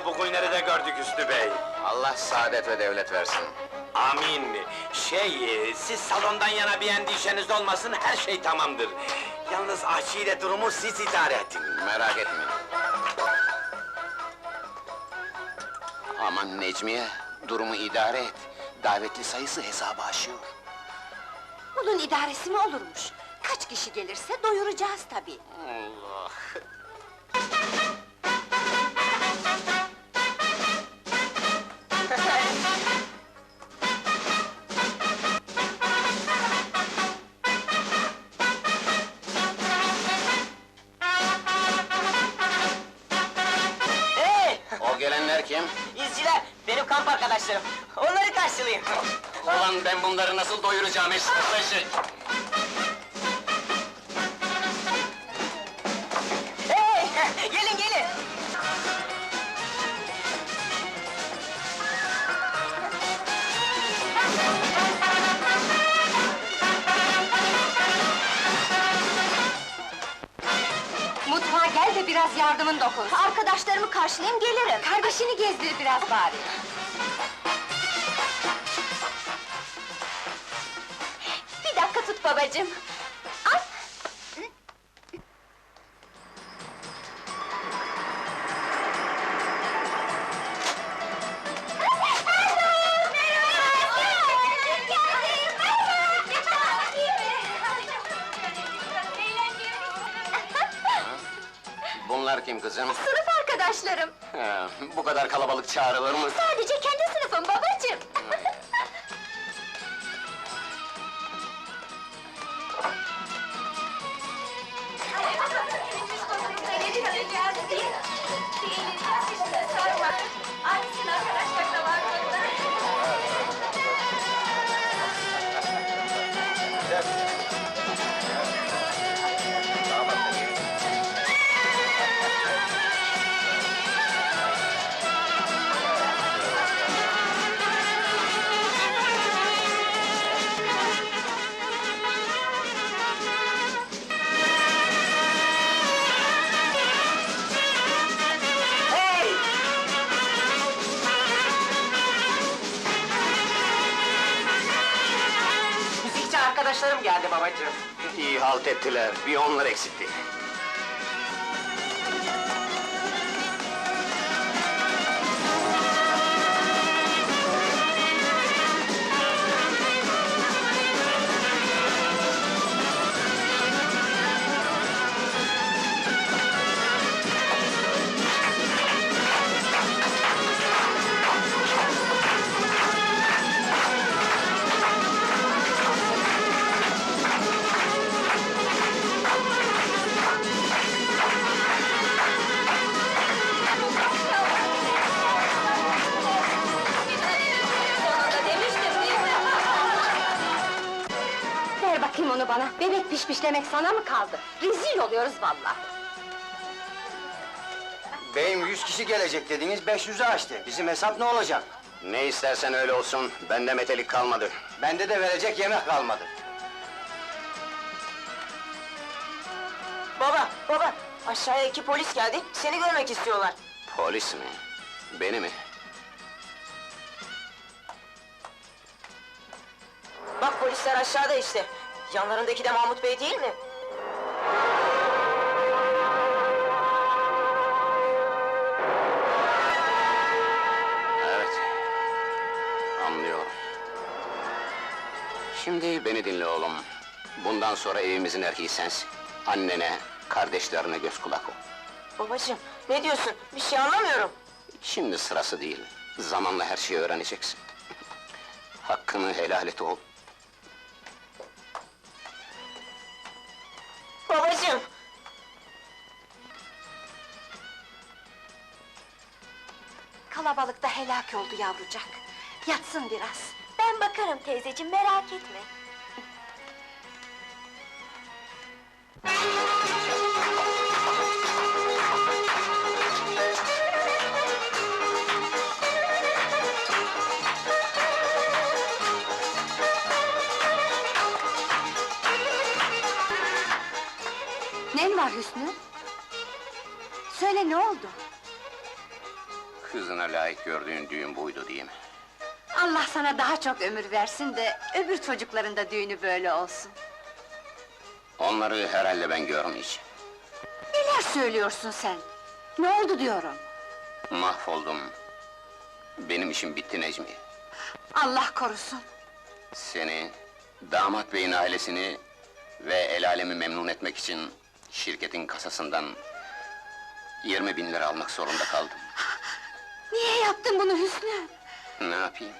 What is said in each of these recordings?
vesilesiyle bu günleri de gördük Üstü Bey. Allah saadet ve devlet versin. Amin. Şey, e, siz salondan yana bir endişeniz olmasın, her şey tamamdır. Yalnız aşire durumu siz idare edin. Merak etmeyin. Aman Necmiye, durumu idare et. Davetli sayısı hesabı aşıyor. Bunun idaresi mi olurmuş? Kaç kişi gelirse doyuracağız tabii. Allah! İzciler, benim kamp arkadaşlarım. Onları karşılayın. Ulan ben bunları nasıl doyuracağım eşref eşek? Yardımın dokunsun. Arkadaşlarımı karşılayayım gelirim. Kardeşini gezdir biraz bari. Bir dakika tut babacığım. Bu kadar kalabalık çağrılır mı? Sadece arkadaşlarım geldi babacığım. İyi halt ettiler, bir onlar eksikti. Bebek pişpişlemek sana mı kaldı? Rezil oluyoruz vallahi. Beyim yüz kişi gelecek dediniz, 500'ü aştı. Bizim hesap ne olacak? Ne istersen öyle olsun, bende metelik kalmadı. Bende de verecek yemek kalmadı. Baba, baba! Aşağıya iki polis geldi, seni görmek istiyorlar. Polis mi? Beni mi? Bak polisler aşağıda işte. Yanlarındaki de Mahmut Bey değil mi? Evet. Anlıyorum. Şimdi beni dinle oğlum. Bundan sonra evimizin erkeği sensin. Annene, kardeşlerine göz kulak ol. Babacığım, ne diyorsun? Bir şey anlamıyorum. Şimdi sırası değil. Zamanla her şeyi öğreneceksin. Hakkını helal et oğul. Babacığım! Kalabalıkta helak oldu yavrucak. Yatsın biraz. Ben bakarım teyzeciğim, merak etme. Nen var Hüsnü? Söyle ne oldu? Kızına layık gördüğün düğün buydu değil mi? Allah sana daha çok ömür versin de öbür çocukların da düğünü böyle olsun. Onları herhalde ben görmeyeceğim. Neler söylüyorsun sen? Ne oldu diyorum? Mahvoldum. Benim işim bitti Necmi. Allah korusun. Seni, damat beyin ailesini ve el alemi memnun etmek için şirketin kasasından 20 bin lira almak zorunda kaldım. Niye yaptın bunu Hüsnü? Ne yapayım?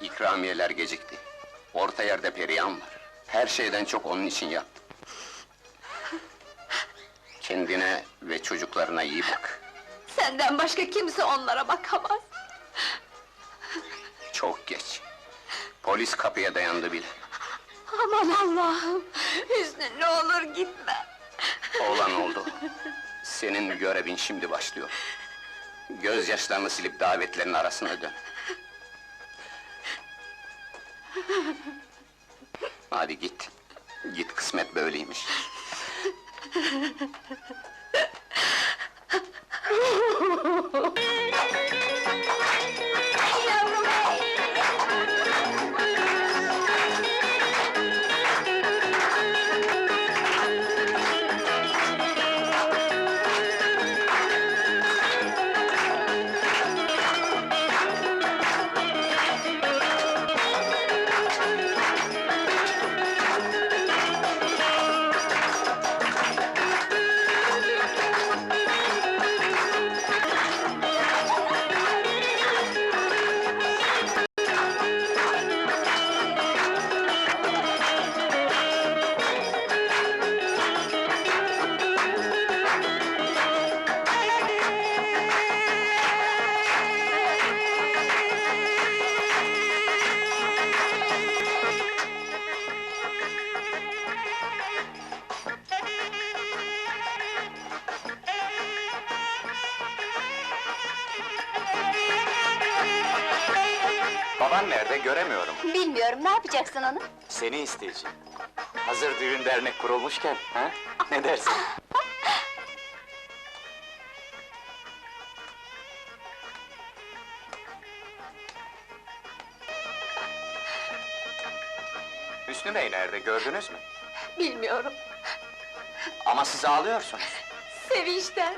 İkramiyeler gecikti. Orta yerde periyan var. Her şeyden çok onun için yaptım. Kendine ve çocuklarına iyi bak. Senden başka kimse onlara bakamaz. Çok geç. Polis kapıya dayandı bile. Aman Allah'ım! Hüsnü ne olur gitme! Olan oldu. Senin görevin şimdi başlıyor. Gözyaşlarını silip davetlerin arasına dön. Hadi git. Git kısmet böyleymiş. Baban nerede göremiyorum. Bilmiyorum, ne yapacaksın onu? Seni isteyeceğim. Hazır düğün dernek kurulmuşken, ha? Ne dersin? Hüsnü Bey nerede gördünüz mü? Bilmiyorum, Ama siz ağlıyorsunuz. sevinçten.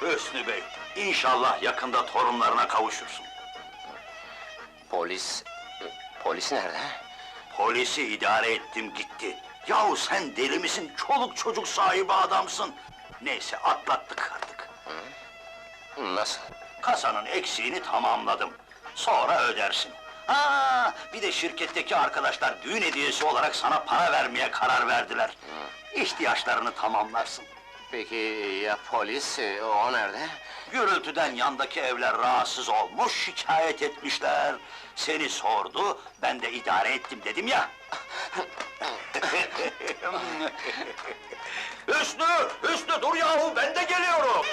Hüsnü Bey, inşallah yakında torunlarına kavuşursun. Polis... Polis nerede? Polisi idare ettim gitti. Yahu sen deli misin? Çoluk çocuk sahibi adamsın. Neyse atlattık artık. Nasıl? Kasanın eksiğini tamamladım. Sonra ödersin. Ha, bir de şirketteki arkadaşlar düğün hediyesi olarak sana para vermeye karar verdiler. İhtiyaçlarını tamamlarsın. Peki ya polis, e, o nerede? Gürültüden yandaki evler rahatsız olmuş, şikayet etmişler. Seni sordu, ben de idare ettim dedim ya. Hüsnü, Hüsnü dur yahu, ben de geliyorum.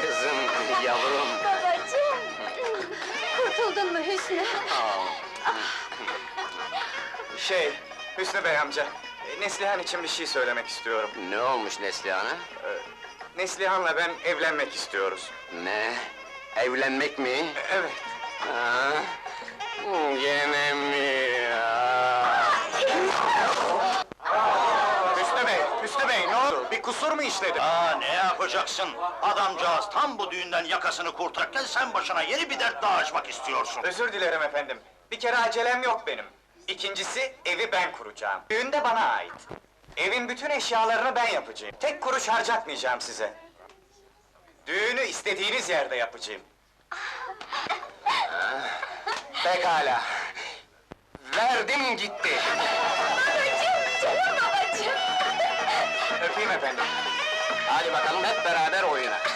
Kızım, yavrum. Babacığım! Kurtuldun mu Hüsnü? Şey, Hüsnü Bey amca, Neslihan için bir şey söylemek istiyorum. Ne olmuş Neslihan'a? Neslihan'la ben evlenmek istiyoruz. Ne? Evlenmek mi? Evet. Ha? Gene mi? Aa! Hüsnü Bey, Hüsnü Bey ne oldu? Bir kusur mu işledim? Aa, ne yapacaksın? Adamcağız tam bu düğünden yakasını kurtarırken sen başına yeni bir dert daha açmak istiyorsun. Özür dilerim efendim. Bir kere acelem yok benim. İkincisi, evi ben kuracağım. Düğün de bana ait. Evin bütün eşyalarını ben yapacağım. Tek kuruş harcatmayacağım size. Düğünü istediğiniz yerde yapacağım. Pekala. Verdim gitti. Babacığım, canım babacığım! Öpeyim efendim. Hadi bakalım hep beraber oyuna.